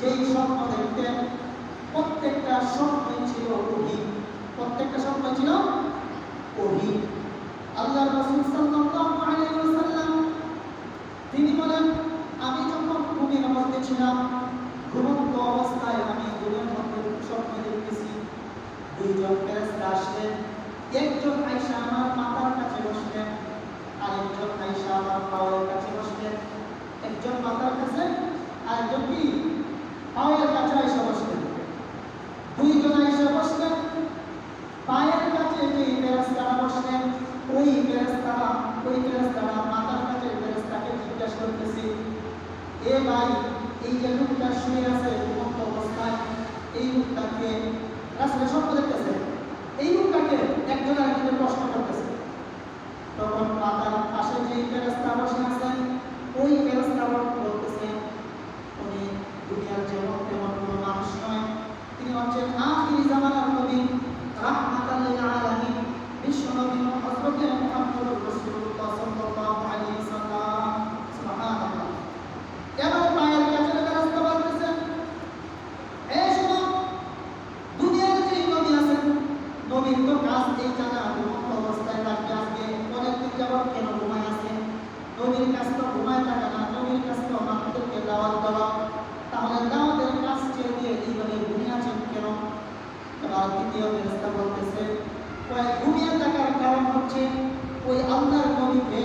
যেই স্বপ্ন দেখতেন, প্রত্যেকটা স্বপ্নই ছিল ওহী। প্রত্যেকটা স্বপ্ন ছিল ওহী। আল্লাহ রাসূল ওয়াসাল্লাম, তিনি বলেন, আমি যখন ঘুমের মধ্যে ছিলাম, ঘুমন্ত অবস্থায় আমি ঘুমের মধ্যে স্বপ্ন দেখতেছি। দুইজন ফেরেশতা আসলেন, একজন আয়েশা আমার মাথার কাছে বসলেন আরেকজন আয়েশা আমার পায়ের কাছে বসলেন একজন মাথার কাছে, আরেকজন কি? পায়ের কাছে আয়েশা বসলেন। দুইজন আয়েশা বসলেন। পায়ের কাছে যে ফেরেশতারা বসলেন, ওই ফেরেশতারা ওই ফেরেশতারা মাথার কাছে ফেরেশতাকে জিজ্ঞাসা করতেছি, এ ভাই, এই যে লোকটা শুয়ে আছে ঘুমন্ত অবস্থায়, এই লোকটাকে রাস্তা স্বপ্ন দেখতেছে এই লোকটাকে একজন আরেকজনের প্রশ্ন করতেছে তখন মাতার পাশে যে ফেরেশতা বসে আছেন ওই ফেরেশতা বলতেছে উনি দুনিয়ার যেমন তেমন কোনো মানুষ নয় তিনি হচ্ছেন আখিরি জামানার নবী রাহমাতাল লিল আলামিন বিশ্ব নবী হযরত মুহাম্মদুর রাসূলুল্লাহ সাল্লাল্লাহু আলাইহি সাল্লাম এবার পায়ের কাছে ফেরেশতা বলতেছেন এ শোনো দুনিয়ার যে এই অবস্থায় থাকবে আজকে অনেকদিন যাবত কেন ঘুমায় আছে নবীর কাজ তো ঘুমায় থাকে না, নবীর কাজ তো মানুষদেরকে দাওয়াত দেওয়া। তাহলে দাওয়াতের কাজ ছেড়ে দিয়ে এইভাবে ঘুমিয়ে আছেন কেন? এবার দ্বিতীয় ফেরেশতা বলতেছে কারণ হচ্ছে ওই আল্লাহর নবীকে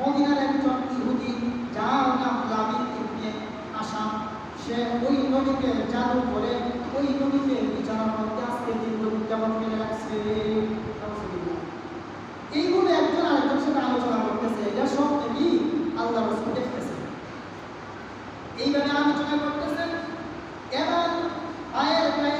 মদিনার একজন ইহুদি, যার নাম লাবিদ ইবনে আসাম, সে ওই নবীকে জাদু করে ওই নবীকে বিছানার মধ্যে আজকে দীর্ঘদিন যাবত ফেলে রাখছে? এইগুলো একজন আরেকজনের সাথে আলোচনা করতেছে, এটা সব নাকি আল্লাহ রসুল দেখতেছে। এইভাবে আলোচনা করতেছে। এবার পায়ের গায়ে